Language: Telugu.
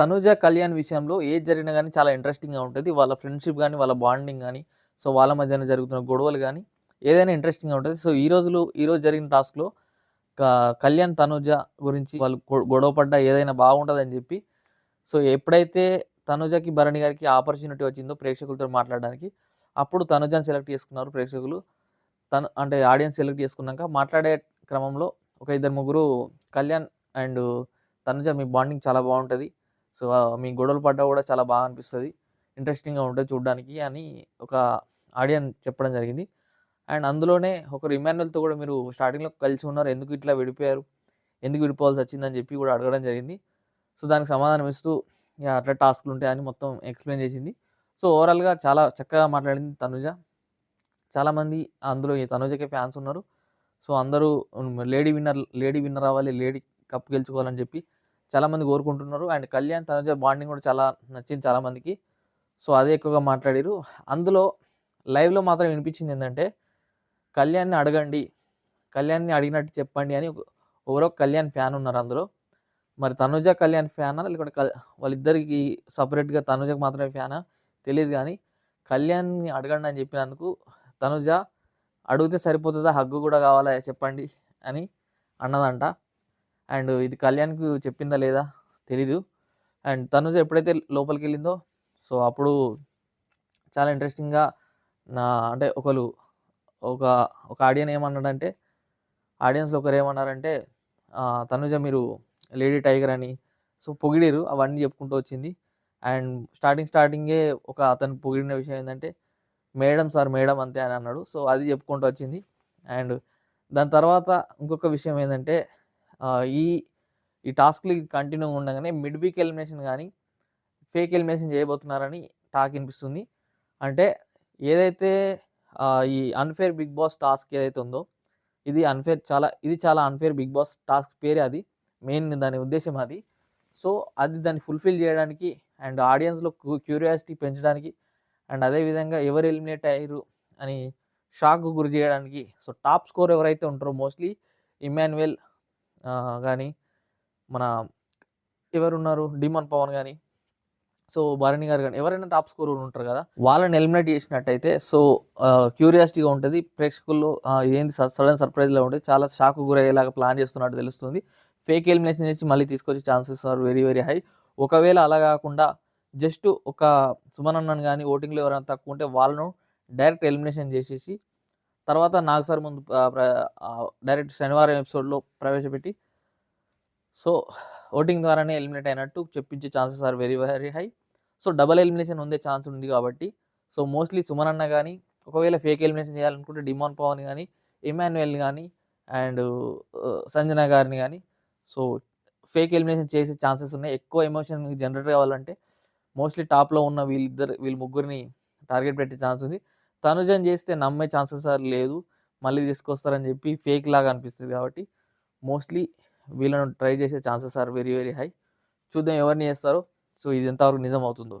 తనుజ కళ్యాణ్ విషయంలో ఏది జరిగినా కానీ చాలా ఇంట్రెస్టింగ్గా ఉంటుంది. వాళ్ళ ఫ్రెండ్షిప్ కానీ వాళ్ళ బాండింగ్ కానీ సో వాళ్ళ మధ్యన జరుగుతున్న గొడవలు కానీ ఏదైనా ఇంట్రెస్టింగ్గా ఉంటుంది. సో ఈ రోజులు ఈరోజు జరిగిన టాస్క్లో కళ్యాణ్ తనుజ గురించి వాళ్ళు గొ- గొడవ పడ్డా ఏదైనా బాగుంటుందని చెప్పి సో ఎప్పుడైతే తనుజకి భరణి గారికి ఆపర్చునిటీ వచ్చిందో ప్రేక్షకులతో మాట్లాడడానికి అప్పుడు తనుజని సెలెక్ట్ చేసుకున్నారు ప్రేక్షకులు. తను అంటే ఆడియన్స్ సెలెక్ట్ చేసుకున్నాక మాట్లాడే క్రమంలో ఒక ఇద్దరు ముగ్గురు కళ్యాణ్ అండ్ తనుజ మీ బాండింగ్ చాలా బాగుంటుంది. సో మీ గొడవలు పడ్డా కూడా చాలా బాగా అనిపిస్తుంది. ఇంట్రెస్టింగ్గా ఉంటుంది చూడడానికి అని ఒక ఆడియన్ చెప్పడం జరిగింది. అండ్ అందులోనే ఒకరు ఇమాన్యుల్తో కూడా మీరు స్టార్టింగ్లో కలిసి ఉన్నారు. ఎందుకు ఇట్లా విడిపోయారు? ఎందుకు విడిపోవాల్సి వచ్చిందని చెప్పి కూడా అడగడం జరిగింది. సో దానికి సమాధానం ఇస్తూ అట్లా టాస్క్లు ఉంటాయని మొత్తం ఎక్స్ప్లెయిన్ చేసింది. సో ఓవరాల్గా చాలా చక్కగా మాట్లాడింది తనుజ. చాలామంది అందులో తనుజకే ఫ్యాన్స్ ఉన్నారు. సో అందరూ లేడీ విన్నర్ లేడీ విన్నర్ అవ్వాలి లేడీ కప్ గెలుచుకోవాలని చెప్పి చాలామంది కోరుకుంటున్నారు. అండ్ కళ్యాణ్ తనుజ బాండింగ్ కూడా చాలా నచ్చింది చాలామందికి సో అదే ఎక్కువగా మాట్లాడారు. అందులో లైవ్లో మాత్రం వినిపించింది ఏంటంటే కళ్యాణ్ని అడగండి. కళ్యాణ్ని అడిగినట్టు చెప్పండి అని ఎవరో కళ్యాణ్ ఫ్యాన్ ఉన్నారు అందులో. మరి తనుజ కళ్యాణ్ ఫ్యానా? లేకుంటే వాళ్ళిద్దరికి సపరేట్గా తనుజకు మాత్రమే ఫ్యానా? తెలియదు కానీ కళ్యాణ్ని అడగండి అని చెప్పినందుకు తనుజ అడిగితే సరిపోతుందా? హగ్గు కూడా కావాలా? చెప్పండి అని అన్నదంట. అండ్ ఇది కళ్యాణ్కి చెప్పిందా లేదా తెలీదు. అండ్ తనుజ ఎప్పుడైతే లోపలికి వెళ్ళిందో సో అప్పుడు చాలా ఇంట్రెస్టింగ్గా నా అంటే ఒకరు ఒక ఒక ఆడియన్ ఏమన్నాడంటే ఆడియన్స్లో ఒకరు ఏమన్నారంటే తనుజ మీరు లేడీ టైగర్ అని. సో పొగిడిరు అవన్నీ చెప్పుకుంటూ వచ్చింది. అండ్ స్టార్టింగ్ స్టార్టింగే ఒక అతను పొగిడిన విషయం ఏంటంటే మేడం సార్ మేడం అంతే అని అన్నాడు. సో అది చెప్పుకుంటూ వచ్చింది. అండ్ దాని తర్వాత ఇంకొక విషయం ఏంటంటే ఈ ఈ టాస్క్లు కంటిన్యూ ఉండగానే మిడ్ వీక్ ఎలిమినేషన్ కానీ ఫేక్ ఎలిమినేషన్ చేయబోతున్నారని టాక్ వినిపిస్తుంది. అంటే ఏదైతే ఈ అన్ఫేర్ బిగ్ బాస్ టాస్క్ ఏదైతే ఉందో ఇది అన్ఫేర్ చాలా ఇది చాలా అన్ఫేర్ బిగ్ బాస్ టాస్క్ పేరే అది. మెయిన్ దాని ఉద్దేశం అది. సో అది దాన్ని ఫుల్ఫిల్ చేయడానికి అండ్ ఆడియన్స్లో క్యూరియాసిటీ పెంచడానికి అండ్ అదేవిధంగా ఎవరు ఎలిమినేట్ అయ్యారు అని షాక్ గురి చేయడానికి. సో టాప్ స్కోర్ ఎవరైతే ఉంటారో మోస్ట్లీ ఇమాన్యుయల్ కానీ మన ఎవరున్నారు? డిమాన్ పవన్ కానీ సో భరణి గారు కానీ ఎవరైనా టాప్ స్కోర్ ఉంటారు కదా వాళ్ళని ఎలిమినేట్ చేసినట్టయితే సో క్యూరియాసిటీగా ఉంటుంది. ప్రేక్షకుల్లో ఏంది సడన్ సర్ప్రైజ్లో ఉంటుంది చాలా షాక్ గురయ్యేలాగా ప్లాన్ చేస్తున్నట్టు తెలుస్తుంది. ఫేక్ ఎలిమినేషన్ చేసి మళ్ళీ తీసుకొచ్చే chances are very very high. ఒకవేళ అలా కాకుండా జస్ట్ ఒక సుమన్ అన్నను కానీ ఓటింగ్లో ఎవరైనా తక్కువ ఉంటే వాళ్ళను డైరెక్ట్ ఎలిమినేషన్ చేసేసి తర్వాత నాకు సార్ ముందు డైరెక్ట్ శనివారం ఎపిసోడ్లో ప్రవేశపెట్టి సో ఓటింగ్ ద్వారానే ఎలిమినేట్ అయినట్టు చెప్పించే chances are very very high. So double elimination ఉండే ఛాన్స్ ఉంది కాబట్టి సో మోస్ట్లీ సుమన్ అన్న కానీ ఒకవేళ ఫేక్ ఎలిమినేషన్ చేయాలనుకుంటే డిమాన్ పవన్ కానీ ఇమాన్యుయల్ కానీ అండ్ సంజన గారిని కానీ సో ఫేక్ ఎలిమినేషన్ చేసే ఛాన్సెస్ ఉన్నాయి. ఎక్కువ ఎమోషన్ జనరేట్ కావాలంటే మోస్ట్లీ టాప్లో ఉన్న వీళ్ళిద్దరు వీళ్ళ ముగ్గురిని టార్గెట్ పెట్టే ఛాన్స్ ఉంది. తనుజన్ చేస్తే నమ్మే ఛాన్సెస్ లేదు మళ్ళీ తీసుకొస్తారని చెప్పి ఫేక్ లాగా అనిపిస్తుంది కాబట్టి మోస్ట్లీ వీళ్ళను ట్రై చేసే chances are very very high చూద్దాం ఎవరిని చేస్తారో. సో ఇది ఎంతవరకు నిజం అవుతుందో.